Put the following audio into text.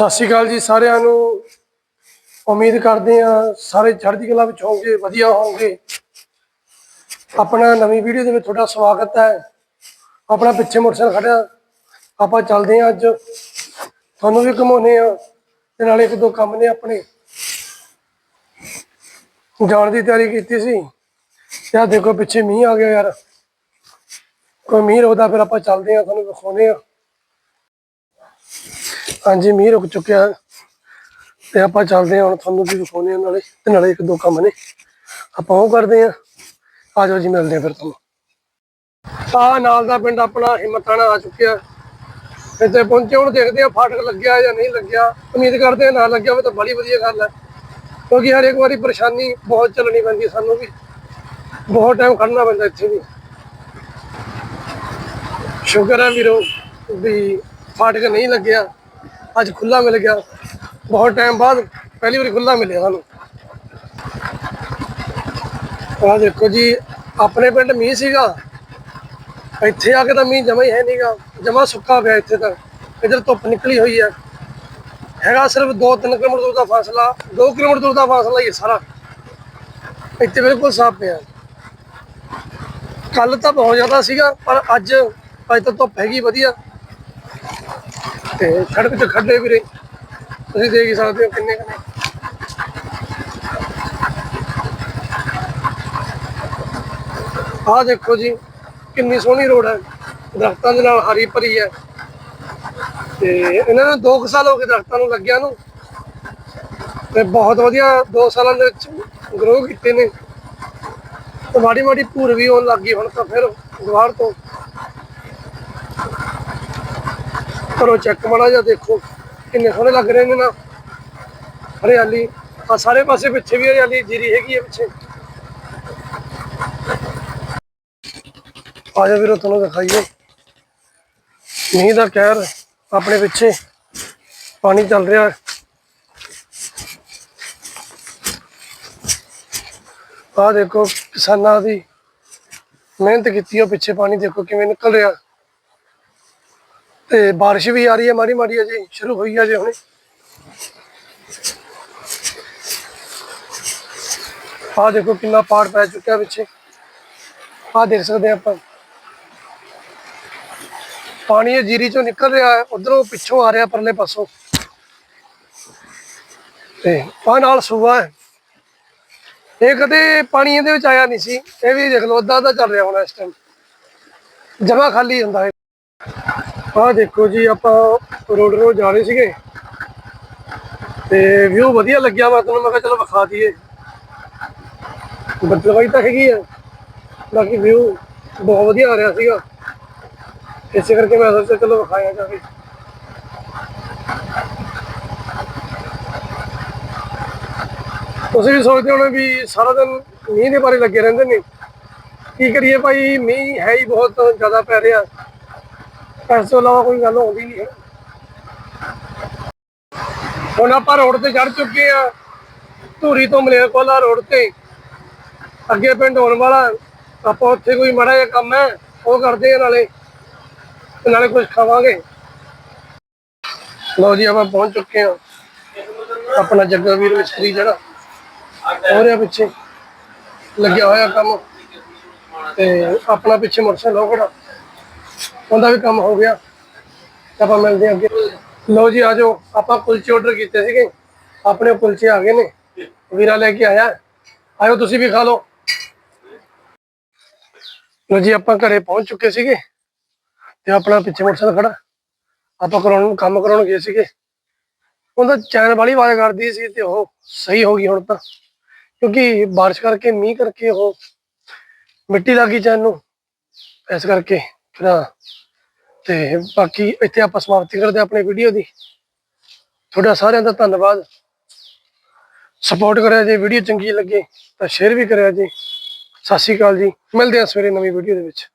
ਸਤਿ ਸ਼੍ਰੀ ਅਕਾਲ ਜੀ ਸਾਰਿਆਂ ਨੂੰ। ਉਮੀਦ ਕਰਦੇ ਆ ਸਾਰੇ ਚੜ੍ਹਦੀ ਕਲਾ ਵਿੱਚ ਹੋਵੋਗੇ, ਵਧੀਆ ਹੋਵੋਗੇ। ਆਪਣਾ ਨਵੀਂ ਵੀਡੀਓ ਦੇ ਵਿੱਚ ਤੁਹਾਡਾ ਸਵਾਗਤ ਹੈ। ਆਪਣਾ ਪਿੱਛੇ ਮੋਟਰਸਾਈਕਲ ਖੜਿਆ ਆਪਾਂ ਚੱਲਦੇ ਆ ਅੱਜ। ਤੁਹਾਨੂੰ ਵੀ ਘਮਾਉਨੇ ਆ ਤੇ ਨਾਲੇ ਇੱਕ ਦੋ ਕੰਮ ਨੇ ਆਪਣੇ। ਜਾਣ ਦੀ ਤਿਆਰੀ ਕੀਤੀ ਸੀ। ਤੇ ਦੇਖੋ ਪਿੱਛੇ ਮੀਂਹ ਆ ਗਿਆ ਯਾਰ। ਕੋਈ ਮੀਂਹ ਰੁਕਦਾ ਫਿਰ ਆਪਾਂ ਚੱਲਦੇ ਆ ਤੁਹਾਨੂੰ ਵਿਖਾਉਨੇ ਆ ਹਾਂਜੀ, ਮੀਂਹ ਰੁਕ ਚੁੱਕਿਆ ਤੇ ਆਪਾਂ ਚੱਲਦੇ ਹਾਂ ਹੁਣ ਤੁਹਾਨੂੰ ਵੀ ਵਿਖਾਉਂਦੇ ਹਾਂ ਨਾਲੇ, ਤੇ ਨਾਲੇ ਇੱਕ ਦੋ ਕੰਮ ਨੇ। ਆਪਾਂ ਉਹ ਕਰਦੇ ਹਾਂ। ਆ ਜਾਓ ਜੀ, ਮਿਲਦੇ ਹਾਂ ਫਿਰ ਤੁਹਾਨੂੰ। ਆ ਨਾਲ ਦਾ ਪਿੰਡ ਆਪਣਾ ਹਿੰਮਤਾਣਾ ਆ ਚੁੱਕਿਆ। ਇੱਥੇ ਪਹੁੰਚੇ, ਹੁਣ ਦੇਖਦੇ ਆ ਫਾਟਕ ਲੱਗਿਆ ਜਾਂ ਨਹੀਂ ਲੱਗਿਆ। ਉਮੀਦ ਕਰਦੇ ਆ ਨਾ ਲੱਗਿਆ ਹੋਵੇ ਤਾਂ ਬੜੀ ਵਧੀਆ ਗੱਲ ਹੈ। ਕਿਉਂਕਿ ਹਰ ਇੱਕ ਵਾਰੀ ਪਰੇਸ਼ਾਨੀ ਬਹੁਤ ਚੱਲਣੀ ਪੈਂਦੀ ਸਾਨੂੰ ਵੀ। ਬਹੁਤ ਟਾਈਮ ਖੜਨਾ ਪੈਂਦਾ ਇੱਥੇ ਵੀ। ਸ਼ੁਕਰ ਹੈ ਵੀਰੋ ਵੀ ਫਾਟਕ ਨਹੀਂ ਲੱਗਿਆ। ਅੱਜ ਖੁੱਲਾ ਮਿਲ ਗਿਆ। ਬਹੁਤ ਟਾਈਮ ਬਾਅਦ ਪਹਿਲੀ ਵਾਰੀ ਖੁੱਲਾ ਮਿਲਿਆ ਸਾਨੂੰ। ਆਹ ਦੇਖੋ ਜੀ, ਆਪਣੇ ਪਿੰਡ ਮੀਂਹ ਸੀਗਾ। ਇੱਥੇ ਆ ਕੇ ਤਾਂ ਮੀਂਹ ਜਮਾ ਹੀ ਹੈ ਨਹੀਂਗਾ। ਜਮਾ ਸੁੱਕਾ ਪਿਆ ਇੱਥੇ ਤਾਂ। ਇਧਰ ਧੁੱਪ ਨਿਕਲੀ ਹੋਈ ਹੈ। ਹੈਗਾ ਸਿਰਫ 2-3 ਕਿਲੋਮੀਟਰ ਦੂਰ ਦਾ ਫਾਸਲਾ। 2 ਕਿਲੋਮੀਟਰ ਦੂਰ ਦਾ ਫਾਸਲਾ ਹੀ ਹੈ ਸਾਰਾ। ਇੱਥੇ ਬਿਲਕੁਲ ਸਾਫ਼ ਪਿਆ। ਕੱਲ ਤਾਂ ਬਹੁਤ ਜ਼ਿਆਦਾ ਸੀਗਾ, ਪਰ ਅੱਜ ਅੱਜ ਤਾਂ ਧੁੱਪ ਹੈਗੀ ਵਧੀਆ। ਤੇ ਸੜਕ 'ਚ ਖੱਡੇ ਵੀਰੇ। ਤੁਸੀਂ ਦੇਖ ਹੀ ਸਕਦੇ ਹੋ ਕਿੰਨੇ ਕਿੰਨੇ ਆਹ ਦੇਖੋ ਜੀ, ਕਿੰਨੀ ਸੋਹਣੀ ਰੋਡ ਹੈ। ਦਰਖਤਾਂ ਦੇ ਨਾਲ ਹਰੀ ਭਰੀ ਹੈ। ਤੇ ਇਹਨਾਂ ਨੂੰ 2 ਸਾਲ ਹੋ ਗਏ ਦਰਖਤਾਂ ਨੂੰ ਲੱਗਿਆ ਨੂੰ। ਤੇ ਬਹੁਤ ਵਧੀਆ 2 ਸਾਲਾਂ ਦੇ ਵਿੱਚ ਗਰੋ ਕੀਤੇ ਨੇ। ਤੇ ਮਾੜੀ ਮਾੜੀ ਭੂਰ ਵੀ ਆਉਣ ਲੱਗੀ ਹੁਣ ਤਾਂ ਫਿਰ ਦੁਬਾਰ ਤੋਂ। ਕਰੋ ਚੈੱਕ ਮਾੜਾ ਜਿਹਾ ਦੇਖੋ ਕਿੰਨੇ ਸੋਹਣੇ ਲੱਗ ਰਹੇ ਨੇ ਨਾ। ਹਰਿਆਲੀ ਆ ਸਾਰੇ ਪਾਸੇ ਪਿੱਛੇ ਵੀ ਹਰਿਆਲੀ ਜੀਰੀ ਹੈਗੀ ਹੈ ਪਿੱਛੇ। ਆ ਜਾ ਵੀਰੋ, ਤੁਹਾਨੂੰ ਦਿਖਾਈਏ। ਮੀਂਹ ਦਾ ਕਹਿਰ ਆਪਣੇ ਪਿੱਛੇ, ਪਾਣੀ ਚੱਲ ਰਿਹਾ। ਹੈ ਆ ਦੇਖੋ ਕਿਸਾਨਾਂ ਦੀ ਮਿਹਨਤ ਕੀਤੀ ਉਹ ਪਿੱਛੇ ਪਾਣੀ ਦੇਖੋ ਕਿਵੇਂ ਨਿਕਲ ਰਿਹਾ। ਤੇ ਬਾਰਿਸ਼ ਵੀ ਆ ਰਹੀ ਹੈ, ਮਾੜੀ ਮਾੜੀ ਅਜੇ ਸ਼ੁਰੂ ਹੋਈ ਹੈ ਜੇ ਹੁਣੇ। ਆ ਦੇਖੋ ਕਿੰਨਾ ਪਾੜ ਪੈ ਚੁੱਕਿਆ ਪਿੱਛੇ। ਆ ਦੇਖ ਸਕਦੇ ਆਪਾਂ। ਪਾਣੀ ਇਹ ਜੀਰੀ ਚੋਂ ਨਿਕਲ ਰਿਹਾ ਹੈ, ਉਧਰੋਂ ਪਿੱਛੋਂ ਆ ਰਿਹਾ ਪਰਲੇ ਪਾਸੋਂ। ਤੇ ਆ ਨਾਲ ਸੂਆ ਹੈ। ਇਹ ਕਦੇ ਪਾਣੀ ਇਹਦੇ ਵਿੱਚ ਆਇਆ ਨਹੀਂ ਸੀ, ਇਹ ਵੀ ਦੇਖ ਲਓ ਅੱਧਾ ਅੱਧਾ ਚੱਲ ਰਿਹਾ ਹੋਣਾ ਇਸ ਟਾਈਮ ਜਮਾ ਖਾਲੀ ਹੁੰਦਾ ਹੈ ਆਹ ਦੇਖੋ ਜੀ, ਆਪਾਂ ਰੋਡ ਰੋਡ ਜਾ ਰਹੇ ਸੀਗੇ। ਤੇ ਵਿਊ ਵਧੀਆ ਲੱਗਿਆ ਮੈਂ ਤੁਹਾਨੂੰ ਮੈਂ ਕਿਹਾ ਚਲੋ ਵਿਖਾ ਦਈਏ। ਬੱਦਲਵਾਈ ਤਾਂ ਹੈਗੀ ਆ, ਬਾਕੀ ਵਿਊ ਬਹੁਤ ਵਧੀਆ ਆ ਰਿਹਾ ਸੀਗਾ। ਇਸੇ ਕਰਕੇ ਮੈਂ ਸੋਚਿਆ ਚਲੋ ਵਿਖਾਇਆ ਜਾਵੇ। ਤੁਸੀਂ ਵੀ ਸੋਚਦੇ ਹੋਣੇ ਵੀ ਸਾਰਾ ਦਿਨ ਮੀਂਹ ਦੇ ਬਾਰੇ ਲੱਗੇ ਰਹਿੰਦੇ ਨੇ। ਕੀ ਕਰੀਏ ਭਾਈ, ਮੀਂਹ ਹੈ ਹੀ ਬਹੁਤ ਜ਼ਿਆਦਾ ਪੈ ਰਿਹਾ। ਇਸ ਤੋਂ ਇਲਾਵਾ ਕੋਈ ਗੱਲ ਆਉਂਦੀ ਨਹੀਂ ਹੈ। ਹੁਣ ਆਪਾਂ ਰੋਡ ਤੇ ਚੜ ਚੁੱਕੇ ਆ ਧੂਰੀ ਤੋਂ ਮਲੇਰਕੋਲਾ ਰੋਡ ਤੇ। ਅੱਗੇ ਪਿੰਡ ਹੋਣ ਵਾਲਾ, ਆਪਾਂ ਉੱਥੇ ਕੋਈ ਮਾੜਾ ਜਿਹਾ ਕੰਮ ਹੈ, ਉਹ ਕਰਦੇ ਆ ਨਾਲੇ। ਨਾਲੇ ਕੁਝ ਖਾਵਾਂਗੇ। ਲਓ ਜੀ, ਆਪਾਂ ਪਹੁੰਚ ਚੁੱਕੇ ਆ ਆਪਣਾ ਜੱਗਾ ਵੀਰ ਮਿਸਤਰੀ ਜਿਹੜਾ ਹੋ ਰਿਹਾ ਪਿੱਛੇ। ਲੱਗਿਆ ਹੋਇਆ ਕੰਮ। ਤੇ ਆਪਣਾ ਪਿੱਛੇ ਮੋਟਰਸਾਈਕਲ ਖੜਾ। ਉਹਦਾ ਵੀ ਕੰਮ ਹੋ ਗਿਆ। ਆਪਾਂ ਮਿਲਦੇ ਹਾਂ ਅੱਗੇ। ਲਓ ਜੀ ਆਜੋ ਆਪਾਂ ਕੁਲਚੇ ਆਰਡਰ ਕੀਤੇ ਸੀਗੇ। ਆਪਣੇ ਕੁਲਚੇ ਆ ਗਏ ਨੇ। ਵੀਰਾ ਲੈ ਕੇ ਆਇਆ। ਆਇਓ, ਤੁਸੀਂ ਵੀ ਖਾ ਲਓ। ਲਓ ਜੀ, ਆਪਾਂ ਘਰੇ ਪਹੁੰਚ ਚੁੱਕੇ ਸੀਗੇ। ਤੇ ਆਪਣਾ ਪਿੱਛੇ ਮੋਟਰਸਾਈਕਲ ਖੜਾ। ਆਪਾਂ ਕਰਾਉਣ ਕੰਮ ਕਰਾਉਣ ਗਏ ਸੀਗੇ। ਉਹਦਾ ਚੈਨ ਵਾਲੀ ਆਵਾਜ਼ ਕਰਦੀ ਸੀ ਤੇ ਉਹ ਸਹੀ ਹੋ ਗਈ ਹੁਣ ਤਾਂ। ਕਿਉਂਕਿ ਬਾਰਿਸ਼ ਕਰਕੇ, ਮੀਂਹ ਕਰਕੇ ਉਹ ਮਿੱਟੀ ਲੱਗੀ ਚੈਨ ਨੂੰ। ਇਸ ਕਰਕੇ। ਫਿਰ ਤੇ ਬਾਕੀ ਇੱਥੇ ਆਪਾਂ ਸਮਾਪਤੀ ਕਰਦੇ ਹਾਂ ਆਪਣੀ ਵੀਡੀਓ ਦੀ। ਤੁਹਾਡਾ ਸਾਰਿਆਂ ਦਾ ਧੰਨਵਾਦ। ਸਪੋਰਟ ਕਰਿਆ ਜੇ ਵੀਡੀਓ ਚੰਗੀ ਲੱਗੇ ਤਾਂ ਸ਼ੇਅਰ ਵੀ ਕਰਿਆ ਜੀ। ਸਤਿ ਸ਼੍ਰੀ ਅਕਾਲ ਜੀ। ਮਿਲਦੇ ਹਾਂ ਸਵੇਰੇ ਨਵੀਂ ਵੀਡੀਓ ਦੇ ਵਿੱਚ।